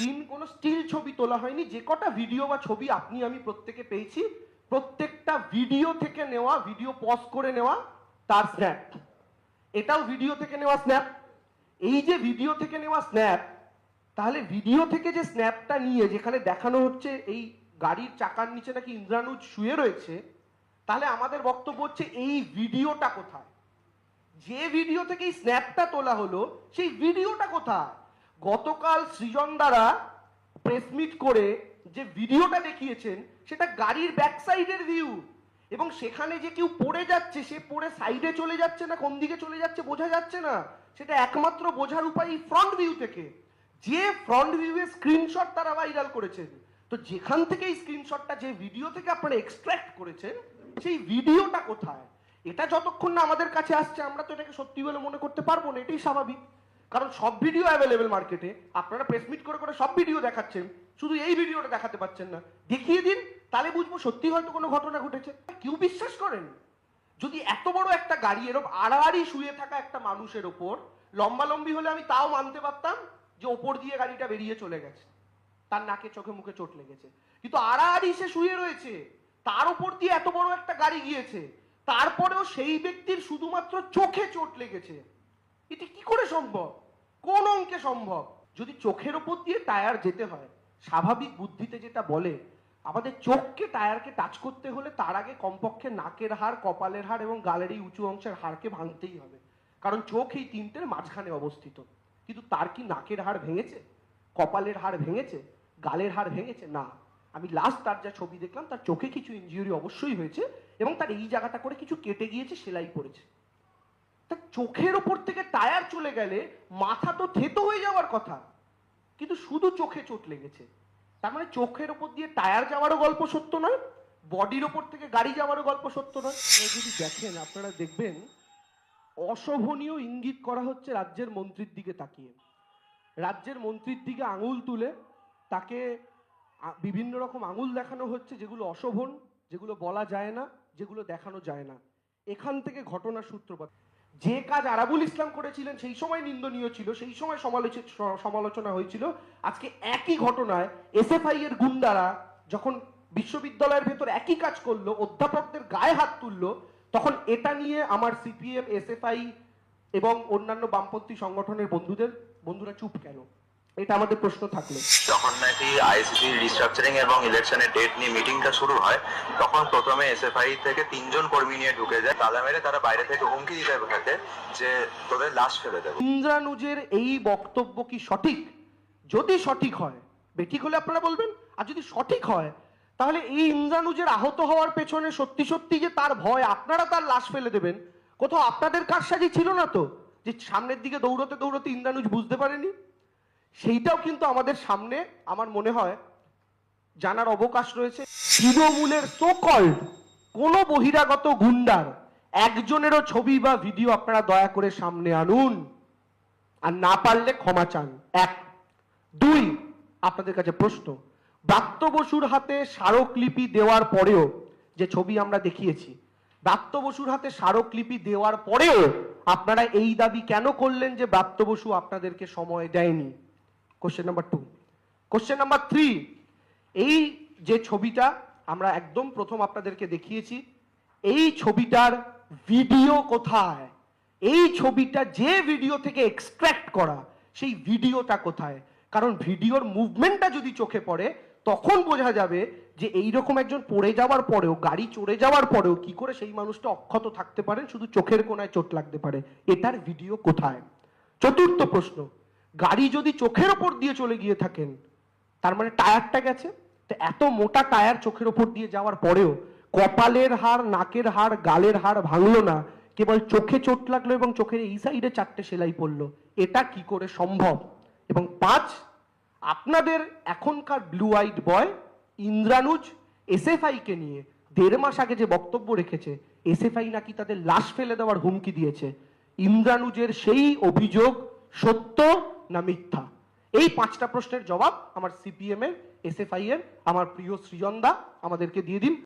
দিন কোনো স্টিল ছবি তোলা হয়নি, যে কটা ভিডিও বা ছবি আপনি, আমি প্রত্যেকে পেয়েছি, প্রত্যেকটা ভিডিও থেকে নেওয়া ভিডিও পজ করে নেওয়া, তার স্ন্যাপ এটাও ভিডিও থেকে নেওয়া স্ন্যাপ এই যে ভিডিও থেকে নেওয়া স্ন্যাপ তাহলে ভিডিও থেকে যে স্ন্যাপটা নিয়ে, যেখানে দেখানো হচ্ছে এই গাড়ির চাকার নিচে নাকি ইন্দ্রানুজ শুয়ে রয়েছে, তাহলে আমাদের বক্তব্য হচ্ছে এই ভিডিওটা কোথায়? যে ভিডিও থেকে এই স্ন্যাপটা তোলা হলো, সেই ভিডিওটা কোথায়? গতকাল সৃজন দ্বারা প্রেসমিট করে যে ভিডিওটা দেখিয়েছেন, সেটা গাড়ির ব্যাক সাইডের ভিউ এবং সেখানে যে কেউ পড়ে যাচ্ছে, সে পড়ে সাইডে চলে যাচ্ছে না, কোন দিকে চলে যাচ্ছে বোঝা যাচ্ছে না। সেটা একমাত্র বোঝার উপায় এই ফ্রন্ট ভিউ থেকে। যে ফ্রন্ট ভিউয়ের স্ক্রিনশট তারা ভাইরাল করেছেন। তো যেখান থেকে এই স্ক্রিনশটটা যে ভিডিও থেকে আপনারা এক্সট্রাক্ট করেছেন, সেই ভিডিওটা কোথায়? এটা যতক্ষণ না আমাদের কাছে আসছে, আমরা তো এটাকে সত্যি বলে মনে করতে পারব না, এটাই স্বাভাবিক। কারণ সব ভিডিও অ্যাভেলেবেল মার্কেটে আপনারা প্রেস মিট করে করে সব ভিডিও দেখাচ্ছেন। শুধু এই ভিডিওটা দেখাতে পাচ্ছেন না। দেখিয়ে দিন, তাহলে বুঝব সত্যি হয়তো কোনো ঘটনা ঘটেছে। কেউ বিশ্বাস করেন? যদি এত বড় একটা গাড়ি এরকম আড়াআড়ি শুয়ে থাকা একটা মানুষের ওপর লম্বালম্বি হলে আমি তাও মানতে পারতাম যে ওপর দিয়ে গাড়িটা বেরিয়ে চলে গেছে। তার নাকে চোখে মুখে চোট লেগেছে। কিন্তু আড়াআড়ি সে শুয়ে রয়েছে। তার উপর দিয়ে এত বড় একটা গাড়ি গিয়েছে। তারপরেও সেই ব্যক্তির শুধুমাত্র চোখে চোট লেগেছে। এটা কি করে সম্ভব? কোন অঙ্কে সম্ভব? যদি চোখের ওপর দিয়ে টায়ার যেতে হয়, স্বাভাবিক বুদ্ধিতে যেটা বলে, আমাদের চোখকে টায়ারকে টাচ করতে হলে তার আগে কমপক্ষে নাকের হাড়, কপালের হাড় এবং গালের এই উঁচু অংশের হাড়কে ভাঙতেই হবে। কারণ চোখ এই তিনটের মাঝখানে অবস্থিত। কিন্তু তার কি নাকের হাড় ভেঙেছে? কপালের হাড় ভেঙেছে? গালের হাড় ভেঙেছে? না। আমি লাস্ট তার যা ছবি দেখলাম, তার চোখে কিছু ইনজিউরি অবশ্যই হয়েছে এবং তার এই জায়গাটা করে কিছু কেটে গিয়েছে, সেলাই পড়েছে তা চোখের ওপর থেকে টায়ার চলে গেলে মাথা তো থেতো হয়ে যাওয়ার কথা। কিন্তু শুধু চোখে চোট লেগেছে। তার মানে চোখের ওপর দিয়ে টায়ার যাওয়ারও গল্প সত্য নয়, বডির ওপর থেকে গাড়ি যাওয়ারও গল্প সত্য নয়। যদি দেখেন, আপনারা দেখবেন, অশোভনীয় ইঙ্গিত করা হচ্ছে রাজ্যের মন্ত্রীর দিকে তাকিয়ে। রাজ্যের মন্ত্রীর দিকে আঙুল তুলে তাকে বিভিন্ন রকম আঙুল দেখানো হচ্ছে, যেগুলো অশোভন, যেগুলো বলা যায় না, যেগুলো দেখানো যায় না। এখান থেকে ঘটনার সূত্রপাত। যে কাজ আরাবুল ইসলাম করেছিলেন, সেই সময় নিন্দনীয় ছিল, সেই সময় সমালোচিত সমালোচনা হয়েছিল। আজকে একই ঘটনায় এসএফআই এর গুন্ডারা যখন বিশ্ববিদ্যালয়ের ভেতর একই কাজ করল, অধ্যাপকদের গায়ে হাত তুললো, তখন এটা নিয়ে আমার সিপিএম এস এফ আই এবং অন্যান্য বামপন্থী সংগঠনের বন্ধুদের, বন্ধুরা চুপ কেন? এটা আমাদের প্রশ্ন থাকল। যখন নাকি আইসিসি রিস্ট্রাকচারিং এবং ইলেকশনের ডেট নিয়ে মিটিংটা শুরু হয় তখন প্রথমে এসএফআই থেকে তিনজন কর্মী নিয়ে ঢুকে যায়। তালা মেরে তারা বাইরে থেকে হুমকি দিতে থাকে যে তোদের লাশ ফেলে দেবো। ইন্দ্রানুজের এই বক্তব্য কি সঠিক? যদি সঠিক হয় বেঠিক হলে আপনারা বলবেন আর যদি সঠিক হয় তাহলে এই ইন্দ্রানুজের আহত হওয়ার পেছনে সত্যি সত্যি যে তার ভয় আপনারা তার লাশ ফেলে দেবেন? কোথাও আপনাদের কারসাজি ছিল না তো? যে সামনের দিকে দৌড়তে দৌড়তে ইন্দ্রানুজ বুঝতে পারেনি? সেইটাও কিন্তু আমাদের সামনে, আমার মনে হয়, জানার অবকাশ রয়েছে। তৃণমূলের সোকল্ড কোন বহিরাগত গুন্ডার একজনেরও ছবি বা ভিডিও আপনারা দয়া করে সামনে আনুন। আর না পারলে ক্ষমা চান। এক। দুই, আপনাদের কাছে প্রশ্ন। ব্রাত্য বসুর হাতে স্মারকলিপি দেওয়ার পরেও যে ছবি আমরা দেখিয়েছি ব্রাত্য বসুর হাতে স্মারকলিপি দেওয়ার পরেও আপনারা এই দাবি কেন করলেন যে ব্রাত্য বসু আপনাদেরকে সময় দেয়নি? Question number two question number three এই যে ছবিটা আমরা একদম প্রথম আপনাদেরকে দেখিয়েছি, এই ছবিটার ভিডিও কোথায়? এই ছবিটা যে ভিডিও থেকে এক্সট্র্যাক্ট করা, সেই ভিডিওটা কোথায়? কারণ ভিডিওর মুভমেন্টটা যদি চোখে পড়ে, তখন বোঝা যাবে যে এইরকম একজন পড়ে যাওয়ার পরেও, গাড়ি চড়ে যাওয়ার পরেও কি করে সেই মানুষটা অক্ষত থাকতে পারেন? শুধু চোখের কোনায় চোট লাগতে পারে। এটার ভিডিও কোথায়? চতুর্থ প্রশ্ন. গাড়ি যদি চোখের ওপর দিয়ে চলে গিয়ে থাকেন, তার মানে টায়ারটা গেছে, তো এত মোটা টায়ার চোখের ওপর দিয়ে যাওয়ার পরেও কপালের হাড়, নাকের হাড়, গালের হাড় ভাঙলো না, কেবল চোখে চোট লাগল এবং চোখের এই সাইডে চারটে সেলাই পড়ল। এটা কি করে সম্ভব? এবং পাঁচ, আপনাদের এখনকার blue eyed boy Indranuj SFI কে নিয়ে দেড় মাস আগে যে বক্তব্য রেখেছে, এসএফআই নাকি তাদের লাশ ফেলে দেওয়ার হুমকি দিয়েছে। ইন্দ্রানুজের সেই অভিযোগ সত্য না মিথ্যা। এই পাঁচটা প্রশ্নের জবাব আমার সিপিএম এর এসএফআই এর, আমার প্রিয় সৃজনদা আমাদেরকে দিয়ে দিন।